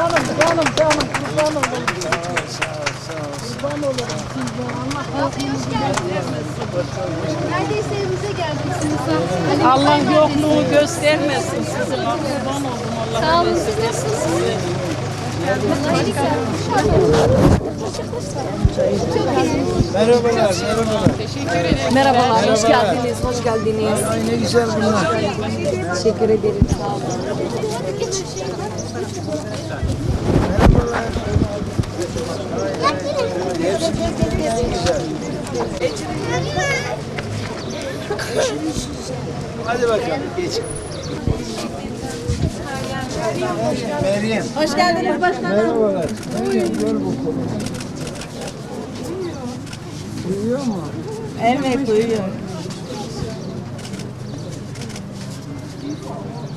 canım, canım, canım. Kurban olurum. Kurban olurum size. Allah razı olsun. Neredeyse evimize gelmişsiniz. Allah yokluğu geldiniz. göstermesin size. Ben kurban oldum Allah. Sağ olun. Siz nasılsınız? Allah iyilik İyi. Merhabalar, merhabalar. Merhabalar, hoş geldiniz, hoş geldiniz. Ay ne güzel bunlar. Teşekkür ederim, sağ olun. Hepsi birbirinden güzel. Hadi bakalım geç. Meryem. Hoş geldiniz başkanım. Merhabalar. Meryem gel bakalım. Uyuyor mu? Evet, uyuyor.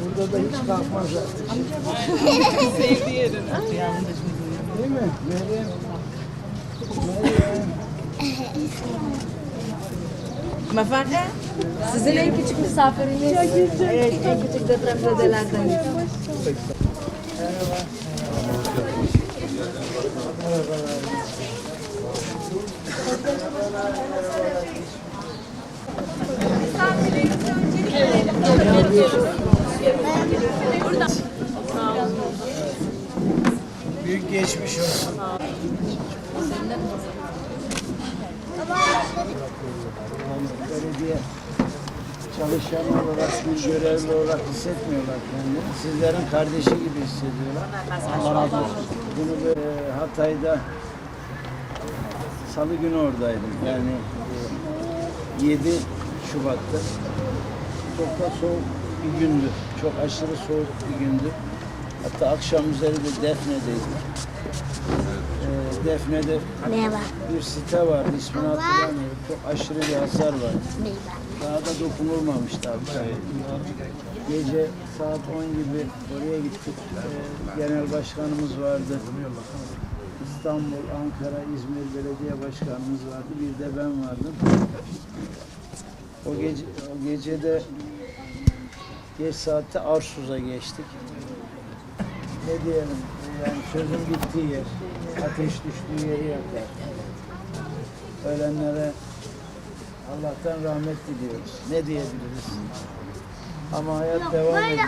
Burada da hiç kalkmaz artık. Sevdiği yerin. Değil mi? Meryem. Meryem. Hanımefendi, sizin en küçük misafiriniz. Evet, en küçük depremzedelerden. Büyük geçmiş olsun. Belediye çalışan olarak, bir görevli olarak hissetmiyorlar kendini. Sizlerin kardeşi gibi hissediyorlar. Allah razı olsun. Bunu Hatay'da Salı günü oradaydım. Yani e, 7 Şubat'ta. Çok da soğuk bir gündü. Çok aşırı soğuk bir gündü. Hatta akşam üzeri de Defne'deydik. Ee, Defne'de bir site vardı. ismini hatırlamıyorum. Çok aşırı bir hasar var. Daha da dokunulmamış tabii. Gece saat 10 gibi oraya gittik. Ee, genel başkanımız vardı. İstanbul, Ankara, İzmir belediye başkanımız vardı. Bir de ben vardım. O gece o gecede geç saatte Arsuz'a geçtik. Ne diyelim? Yani sözün bittiği yer, ateş düştüğü yeri yakar. Ölenlere Allah'tan rahmet diliyoruz. Ne diyebiliriz? Ama hayat devam edecek.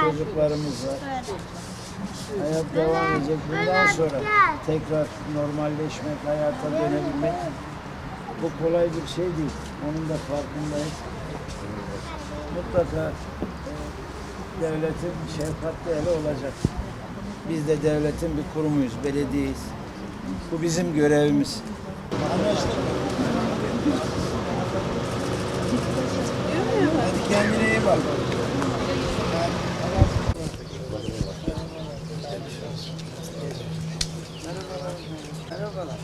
Çocuklarımız var. Hayat devam edecek. Bundan sonra tekrar normalleşmek, hayata dönebilmek bu kolay bir şey değil. Onun da farkındayız. Mutlaka e, devletin şefkatli eli olacak. Biz de devletin bir kurumuyuz, belediyeyiz. Bu bizim görevimiz. Hadi kendine iyi bak. Merhabalar.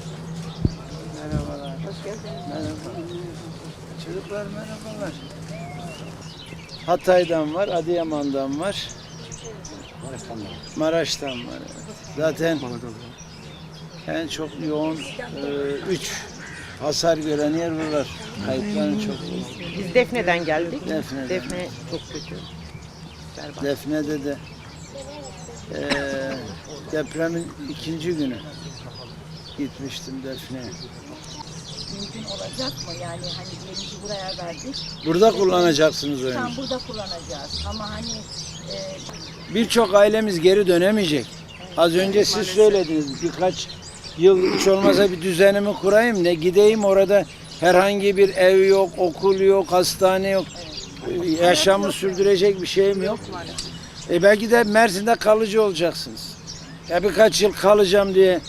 Merhabalar. Hoş geldiniz. Merhaba. Çocuklar merhabalar. Hatay'dan var, Adıyaman'dan var. Maraş'tan var. evet. Zaten en çok yoğun e, üç hasar gören yer buralar. Kayıpların çok oldu. Biz Defne'den geldik. Defne'den. Defne çok kötü. Berbat. Defne'de de e, depremin ikinci günü gitmiştim Defne'ye. mümkün olacak mı? Yani hani yerimizi buraya verdik. Burada kullanacaksınız oyunu. Tam burada kullanacağız. Ama hani e, Birçok ailemiz geri dönemeyecek. Az önce siz söylediniz birkaç yıl hiç olmazsa bir düzenimi kurayım ne gideyim orada herhangi bir ev yok, okul yok, hastane yok. Yaşamı sürdürecek bir şeyim yok. E belki de Mersin'de kalıcı olacaksınız. Ya birkaç yıl kalacağım diye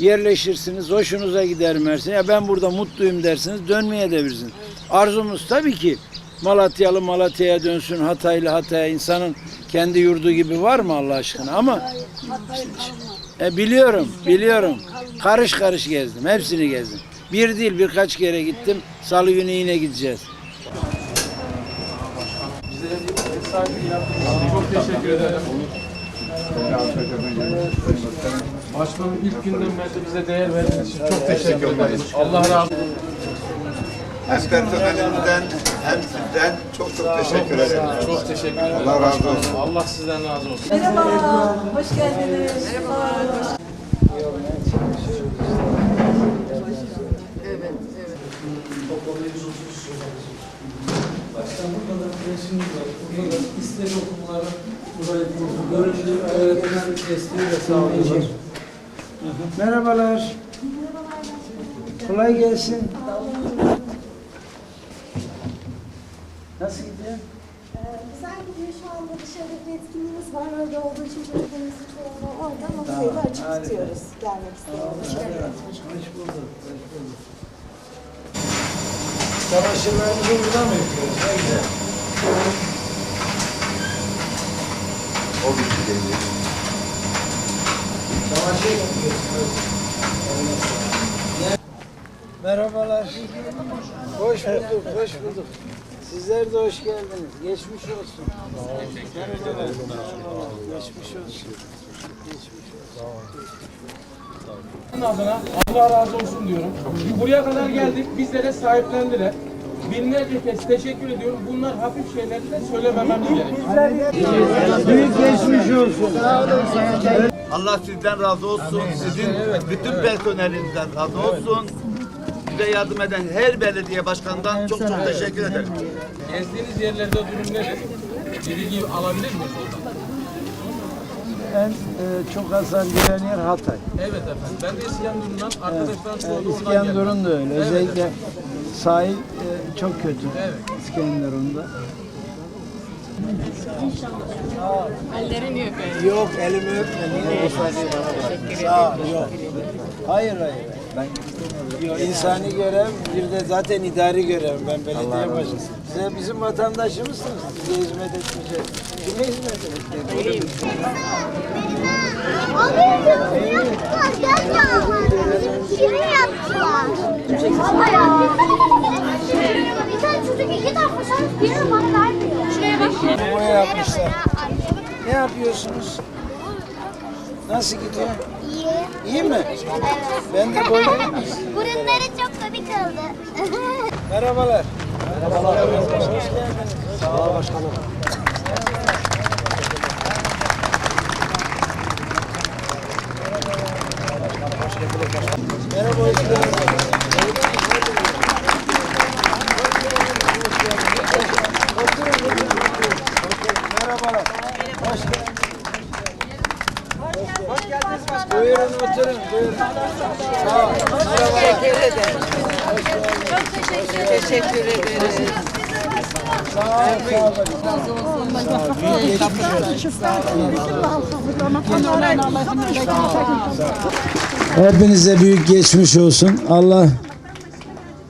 yerleşirsiniz, hoşunuza gider Mersin. Ya ben burada mutluyum dersiniz, dönmeye devirsiniz. Arzumuz tabii ki Malatyalı Malatya'ya dönsün, Hataylı Hatay'a insanın kendi yurdu gibi var mı Allah aşkına? Ama e, biliyorum, biliyorum. Karış karış gezdim, hepsini gezdim. Bir değil birkaç kere gittim. Salı günü yine gideceğiz. Çok teşekkür ederim. Başkanım ilk günden beri bize değer verdiğiniz için çok teşekkür ederim. Allah razı olsun. Asgari temelimizden hem sizden çok çok teşekkür ederim. Çok teşekkür ederim. Allah razı olsun. Allah sizden razı olsun. Merhaba, hoş geldiniz. Evet, Merhabalar. Kolay gelsin. Nasıl gidiyor? Güzel gidiyor şu anda dışarıda bir etkinliğimiz var. Öyle olduğu için çocuklarımızın çoğunluğu orada ama burayı da açık harika. tutuyoruz. Gelmek isteyenler. Hoş bulduk. Hoş bulduk. Çamaşırlarımızı burada mı yıkıyoruz? Ne güzel. O geliyor. Çamaşır yıkıyoruz. Merhabalar. Hoş bulduk, hoş bulduk. Sizler de hoş geldiniz. Geçmiş olsun. Merhabalar. Geçmiş olsun. Geçmiş olsun. Bunun adına Allah razı olsun diyorum. Buraya kadar geldik, bizlere sahiplendiler. Binlerce kez teşekkür ediyorum. Bunlar hafif şeyleri de söylememem gerek. Büyük geçmiş olsun. Allah sizden razı olsun. Sizin bütün personelinizden razı olsun. Bize yardım eden her belediye başkanından çok çok teşekkür ederim. Gezdiğiniz yerlerde durum nedir? Bir bilgi alabilir miyiz oradan? En e, çok hasar gören yer Hatay. Evet efendim. Ben de İskenderun'dan arkadaşlar E, sordu oradan İskenderun da öyle. Evet, Özellikle sahil e, çok kötü. Evet. İskenderun'da. Yok elimi öpme. Niye Sağ ol. Yok. Hayır hayır. Ben Yok, insani görev bir de zaten idari görev. Ben belediye başkanı. Size bizim vatandaşımızsınız. Bize hizmet etmeyecek. Kime hizmet edecek? Şirin yaptılar. Baba ya. Bir tane çocuk iki tane sarıp birine bak vermiyor. Boya yapmışlar. Ne yapıyorsunuz? Nasıl gidiyor? İyi. İyi mi? Evet. Ben de mı? Burunları çok komik oldu. Merhabalar. Merhabalar. Hoş geldiniz. Sağ olun başkanım. Merhaba, hoş geldiniz. Merhabalar. Hoş geldiniz. Hoş geldiniz başkanım. Buyurun oturun, buyurun. Sağ olun. Merhabalar. Teşekkür ederim. Teşekkür ederiz. Hepinize büyük geçmiş olsun. Allah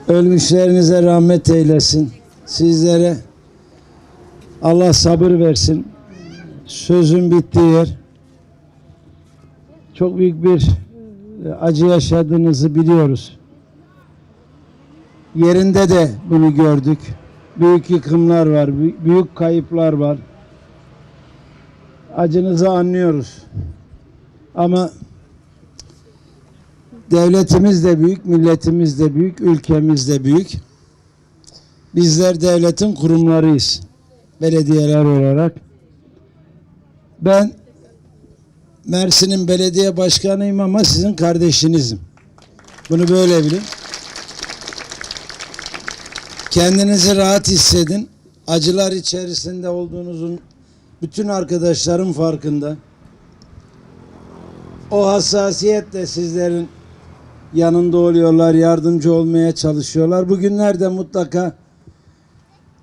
ölmüşlerinize rahmet eylesin. Sizlere Allah sabır versin. Sözün bittiği yer. Çok büyük bir e, acı yaşadığınızı biliyoruz. Yerinde de bunu gördük. Büyük yıkımlar var, bü- büyük kayıplar var. Acınızı anlıyoruz. Ama devletimiz de büyük, milletimiz de büyük, ülkemiz de büyük. Bizler devletin kurumlarıyız. Belediyeler olarak. Ben Mersin'in belediye başkanıyım ama sizin kardeşinizim. Bunu böyle bilin. Kendinizi rahat hissedin. Acılar içerisinde olduğunuzun bütün arkadaşlarım farkında. O hassasiyetle sizlerin yanında oluyorlar, yardımcı olmaya çalışıyorlar. Bugünlerde mutlaka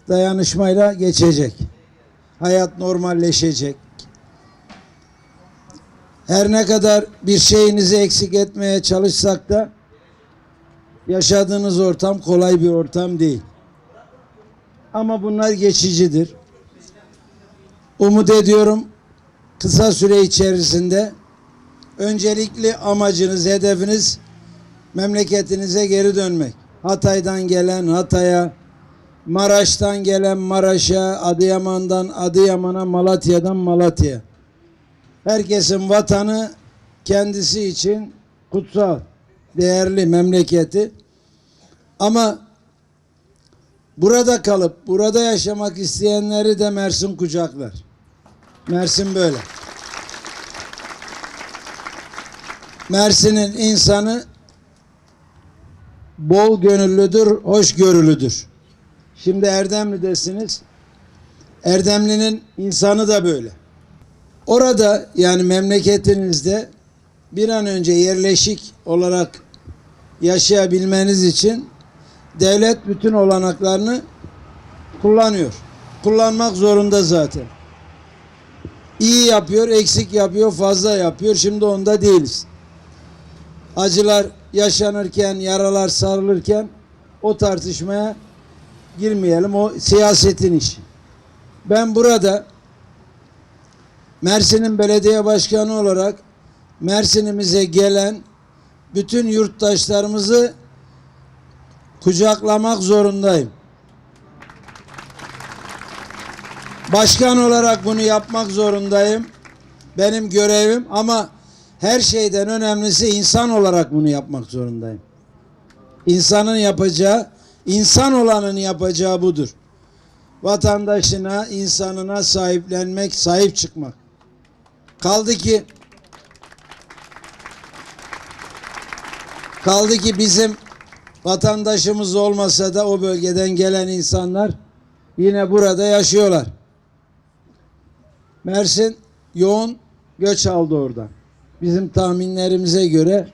dayanışmayla geçecek. Hayat normalleşecek. Her ne kadar bir şeyinizi eksik etmeye çalışsak da yaşadığınız ortam kolay bir ortam değil. Ama bunlar geçicidir. Umut ediyorum kısa süre içerisinde öncelikli amacınız, hedefiniz memleketinize geri dönmek. Hatay'dan gelen Hatay'a, Maraş'tan gelen Maraş'a, Adıyaman'dan Adıyaman'a, Malatya'dan Malatya'ya. Herkesin vatanı kendisi için kutsal, değerli memleketi. Ama Burada kalıp burada yaşamak isteyenleri de Mersin kucaklar. Mersin böyle. Mersin'in insanı bol gönüllüdür, hoşgörülüdür. Şimdi Erdemli'desiniz. Erdemli'nin insanı da böyle. Orada yani memleketinizde bir an önce yerleşik olarak yaşayabilmeniz için devlet bütün olanaklarını kullanıyor. Kullanmak zorunda zaten. İyi yapıyor, eksik yapıyor, fazla yapıyor. Şimdi onda değiliz. Acılar yaşanırken, yaralar sarılırken o tartışmaya girmeyelim. O siyasetin işi. Ben burada Mersin'in belediye başkanı olarak Mersin'imize gelen bütün yurttaşlarımızı kucaklamak zorundayım. Başkan olarak bunu yapmak zorundayım. Benim görevim ama her şeyden önemlisi insan olarak bunu yapmak zorundayım. İnsanın yapacağı, insan olanın yapacağı budur. Vatandaşına, insanına sahiplenmek, sahip çıkmak. Kaldı ki kaldı ki bizim vatandaşımız olmasa da o bölgeden gelen insanlar yine burada yaşıyorlar. Mersin yoğun göç aldı oradan. Bizim tahminlerimize göre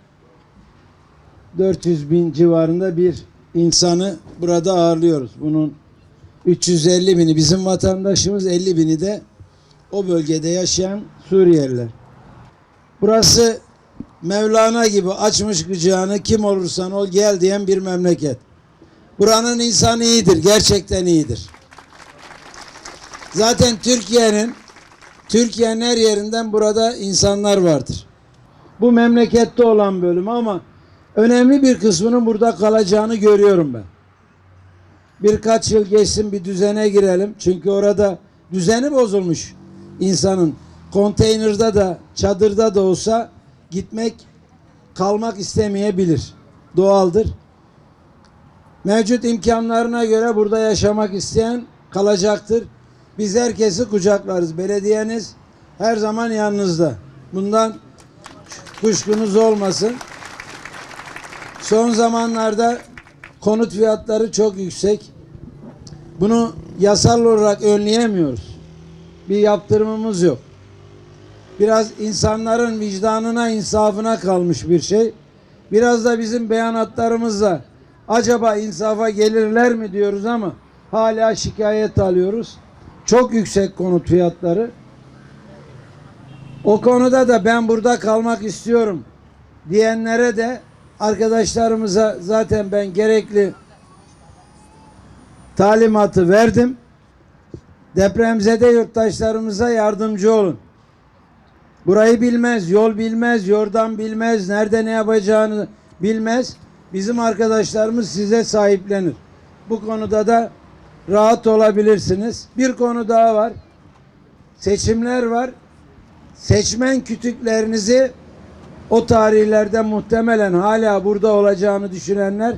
400 bin civarında bir insanı burada ağırlıyoruz. Bunun 350 bini bizim vatandaşımız 50 bini de o bölgede yaşayan Suriyeliler. Burası Mevlana gibi açmış kucağını kim olursan ol gel diyen bir memleket. Buranın insanı iyidir, gerçekten iyidir. Zaten Türkiye'nin Türkiye'nin her yerinden burada insanlar vardır. Bu memlekette olan bölüm ama önemli bir kısmının burada kalacağını görüyorum ben. Birkaç yıl geçsin bir düzene girelim. Çünkü orada düzeni bozulmuş insanın. Konteynerde da çadırda da olsa gitmek kalmak istemeyebilir. Doğaldır. Mevcut imkanlarına göre burada yaşamak isteyen kalacaktır. Biz herkesi kucaklarız. Belediyeniz her zaman yanınızda. Bundan kuşkunuz olmasın. Son zamanlarda konut fiyatları çok yüksek. Bunu yasal olarak önleyemiyoruz. Bir yaptırımımız yok. Biraz insanların vicdanına, insafına kalmış bir şey. Biraz da bizim beyanatlarımızla acaba insafa gelirler mi diyoruz ama hala şikayet alıyoruz. Çok yüksek konut fiyatları. O konuda da ben burada kalmak istiyorum diyenlere de arkadaşlarımıza zaten ben gerekli talimatı verdim. Depremzede yurttaşlarımıza yardımcı olun. Burayı bilmez, yol bilmez, yordan bilmez, nerede ne yapacağını bilmez. Bizim arkadaşlarımız size sahiplenir. Bu konuda da rahat olabilirsiniz. Bir konu daha var. Seçimler var. Seçmen kütüklerinizi o tarihlerde muhtemelen hala burada olacağını düşünenler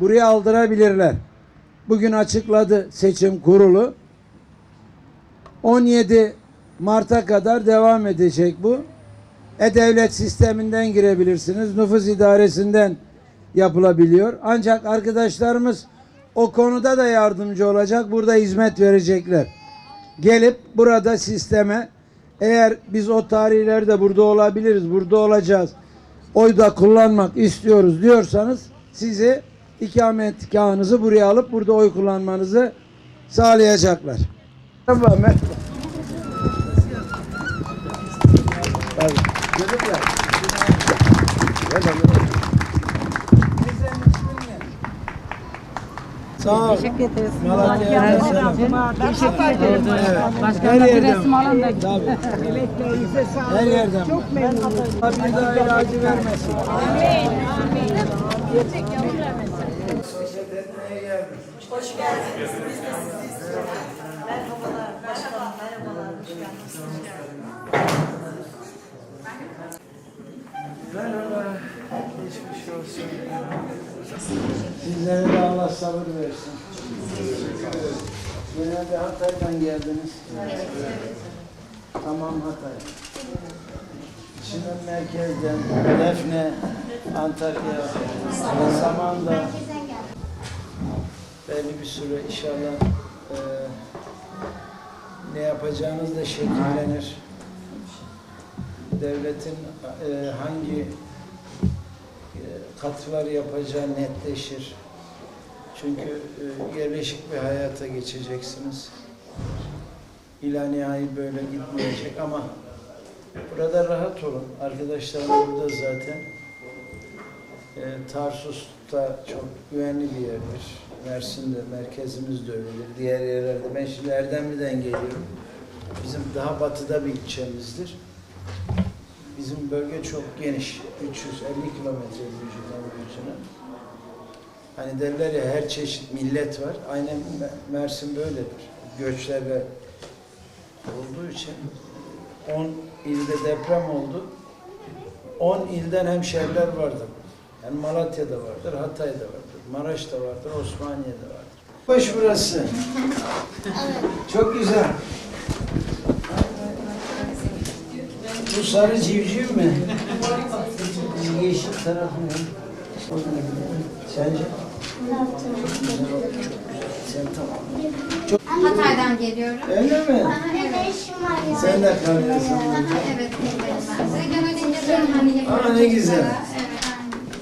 buraya aldırabilirler. Bugün açıkladı seçim kurulu. 17 Mart'a kadar devam edecek bu. E-Devlet sisteminden girebilirsiniz. Nüfus idaresinden yapılabiliyor. Ancak arkadaşlarımız o konuda da yardımcı olacak. Burada hizmet verecekler. Gelip burada sisteme eğer biz o tarihlerde burada olabiliriz, burada olacağız, oy da kullanmak istiyoruz diyorsanız sizi ikametgahınızı buraya alıp burada oy kullanmanızı sağlayacaklar. Merhaba, merhaba. Sağ ol. Teşekkür ederiz. Malatya'ya selam. Teşekkür ederim. Evet. Her yerden. Tabii. Her yerden. Çok memnunum. Bir daha ilacı vermesin. Amin. Amin. Hoş geldiniz. Biz de sizi Merhabalar. Merhaba. Merhabalar. Hoş geldiniz. Merhaba. Geçmiş olsun. Sizlere de Allah sabır versin. Genelde Hatay'dan geldiniz. Tamam Hatay. Şimdi merkezden Defne, Antakya, geldim. belli bir süre inşallah eee, ne yapacağınız da şekillenir. Devletin eee, hangi katkılar yapacağı netleşir. Çünkü eee, yerleşik bir hayata geçeceksiniz. İla nihai böyle gitmeyecek ama burada rahat olun. Arkadaşlarım burada zaten. E, Tarsus da çok güvenli bir yerdir. Mersin'de, merkezimiz de öyledir. Diğer yerlerde. Ben şimdi Erdemli'den geliyorum. Bizim daha batıda bir ilçemizdir. Bizim bölge çok geniş. 350 kilometre büyücüne. Hani derler ya her çeşit millet var. Aynen Me- Mersin böyledir. Göçlerle olduğu için 10 ilde deprem oldu. 10 ilden hemşehriler vardır. Yani Malatya'da vardır, Hatay'da vardır, Maraş'ta vardır, Osmaniye'de vardır. Hoş burası. Çok güzel. Bu sarı civciv mi? Yeşil tarafı ne? O ne? Sence? Sen tamam. Hatay'dan geliyorum. Öyle mi? Var ya? Sen de kalıyorsun. Evet, ben de. Genelde geziyorum hani. Aa, ne güzel. Evet.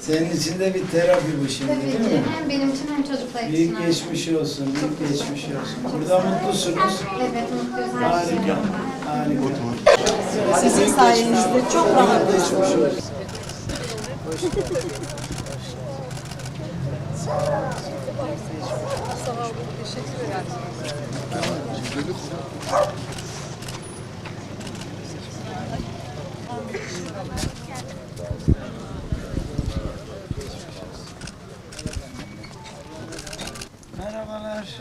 Senin için de bir terapi bu şimdi Tabii değil ki. mi? Hem benim için hem çocuklar için. Büyük geçmiş olsun, büyük geçmiş olsun. Burada mutlusunuz. Evet, mutluyuz. Her şey Harika, harika. Sizin sayenizde çok rahat. Geçmiş olsun. Merhabalar.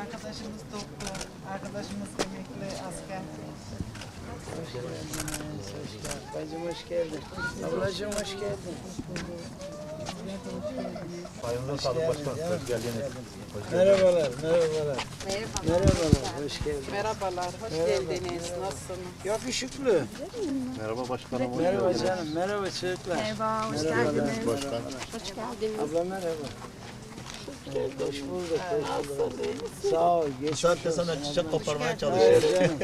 Arkadaşımız doktor, arkadaşımız emekli asker. Hoş geldiniz, hoş geldin. Bacım hoş geldin. Ablacığım hoş geldin. Sağlık başkanım. Hoş geldiniz. Merhabalar, merhabalar. Merhabalar, hoş geldin. Merhabalar, hoş geldiniz. Nasılsınız? Yakışıklı. Merhaba başkanım. Merhaba canım, merhaba çocuklar. Merhaba, hoş geldiniz. Başkan. Abla merhaba. Hoş bulduk, hoş bulduk. Sağ ol, geç. Saatte sana çiçek koparmaya çalışıyorum.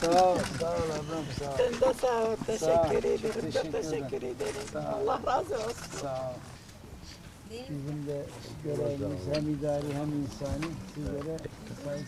sağ ol, sağ ol ablam, sağ ol. Ben de sağ ol, teşekkür ederim, ederim. çok Çok teşekkür teşekkür ederim. Sağ ol. Allah razı olsun. Sağ ol. Bizim de görevimiz hem idari hem insani sizlere sahip.